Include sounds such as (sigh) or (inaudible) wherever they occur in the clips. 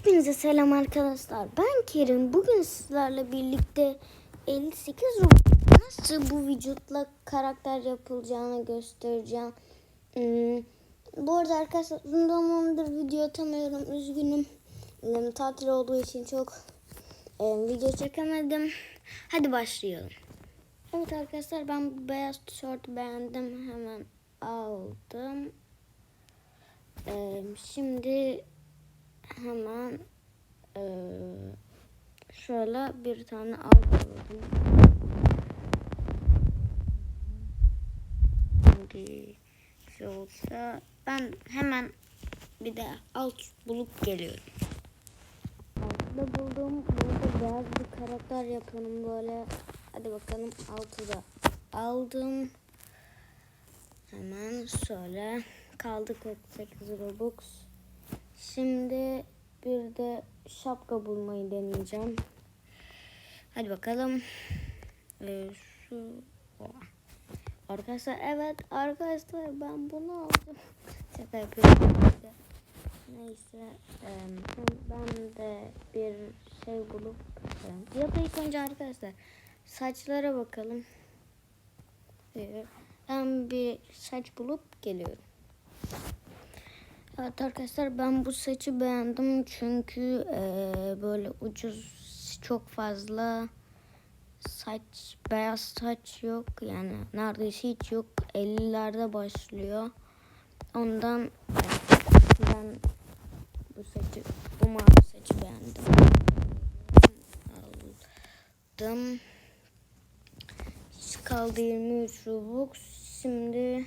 Hepinize selam arkadaşlar. Ben Kerim. Bugün sizlerle birlikte 58 Roblox nasıl bu vücutla karakter yapılacağını göstereceğim. Hmm, bu arada arkadaşlar uzun zamandır video atamıyorum. Üzgünüm. Hmm, Tatil olduğu için çok e, video çekemedim. Hadi başlayalım. Evet arkadaşlar ben bu beyaz tişörtü beğendim. Hemen aldım. Ee, şimdi hemen eee, şöyle bir tane aldım. Şey olsa ben hemen bir de alt bulup geliyorum. Altıda buldum. Burada beyaz bir karakter yapıyorum böyle. Hadi bakalım altıda aldım. Hemen şöyle kaldı 48 Robux. Şimdi bir de şapka bulmayı deneyeceğim. Hadi bakalım. Ee, şu. Arkadaşlar evet arkadaşlar ben bunu aldım. (laughs) Şaka yapıyorum. Neyse ben de bir şey bulup ya da ilk önce arkadaşlar saçlara bakalım. Ee, Ben bir saç bulup geliyorum. Evet arkadaşlar ben bu saçı beğendim çünkü eee, böyle ucuz çok fazla saç beyaz saç yok. Yani neredeyse hiç yok. 50'lerde başlıyor. Ondan ben bu saçı bu mavi saçı beğendim. Aldım. Kaldı 23 Robux. Şimdi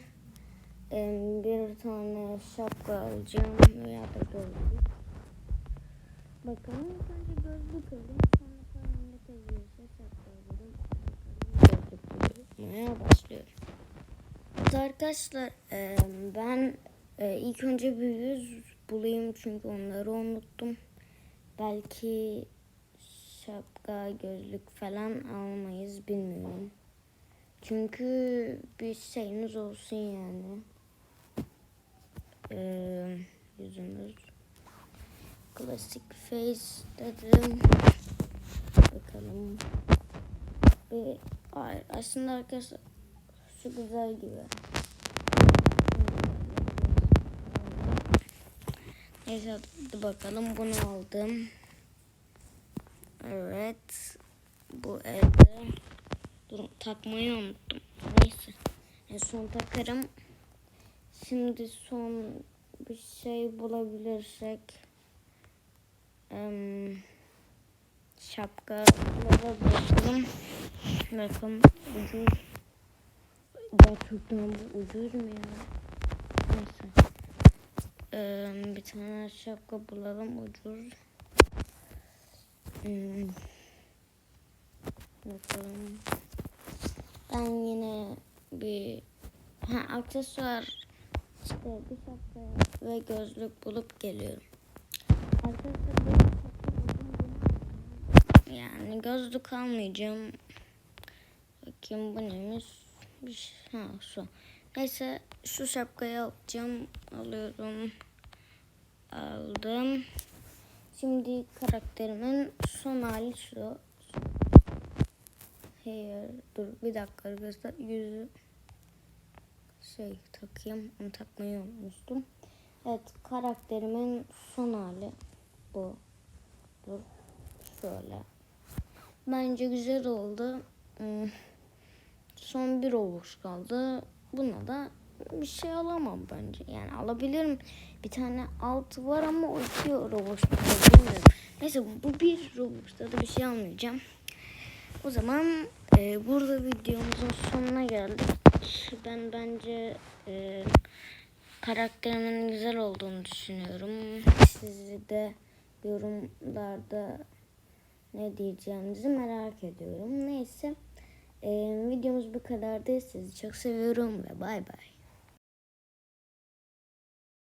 şapka alacağım veya da gözlük. Bakalım ilk önce gözlük alayım. Sonra paramda kalıyorsa şapka alırım. Bakalım gözlük bulmaya başlıyorum. Evet arkadaşlar em, ben e, ilk önce bir yüz bulayım çünkü onları unuttum. Belki şapka, gözlük falan almayız bilmiyorum. Çünkü bir şeyiniz olsun yani. Ee, yüzümüz. Klasik face dedim. Bakalım. Bir, hayır, aslında arkadaşlar şu güzel gibi. Neyse hadi bakalım bunu aldım. Evet. Bu evde. Dur takmayı unuttum. Neyse. En son takarım. Şimdi son bir şey bulabilirsek em, şapkalara bakalım. Bakın ucuz. Gerçekten bu ucuz mu ya? Neyse. Em, bir tane şapka bulalım ucuz. Hmm. Bakalım. Ben yine bir ha, aksesuar işte bir şapka ve gözlük bulup geliyorum. Arkadaşlar. Yani gözlük almayacağım. Bakayım bu neymiş? Bir şey, ha şu. Neyse şu şapkayı alacağım. Alıyorum. Aldım. Şimdi karakterimin son hali şu. Hayır dur bir dakika arkadaşlar yüzü şey takayım onu takmayı unutmuştum. Evet karakterimin son hali bu. Dur şöyle. Bence güzel oldu. Hmm, Son bir oluş kaldı. Buna da bir şey alamam bence. Yani alabilirim. Bir tane altı var ama o iki Robux bilmiyorum. Neyse bu bir Robux'ta da bir şey almayacağım. O zaman e, burada videomuzun sonuna geldik. Ben bence e, karakterimin güzel olduğunu düşünüyorum. Sizi de yorumlarda ne diyeceğinizi merak ediyorum. Neyse e, videomuz bu kadardı. Sizi çok seviyorum ve bay bay.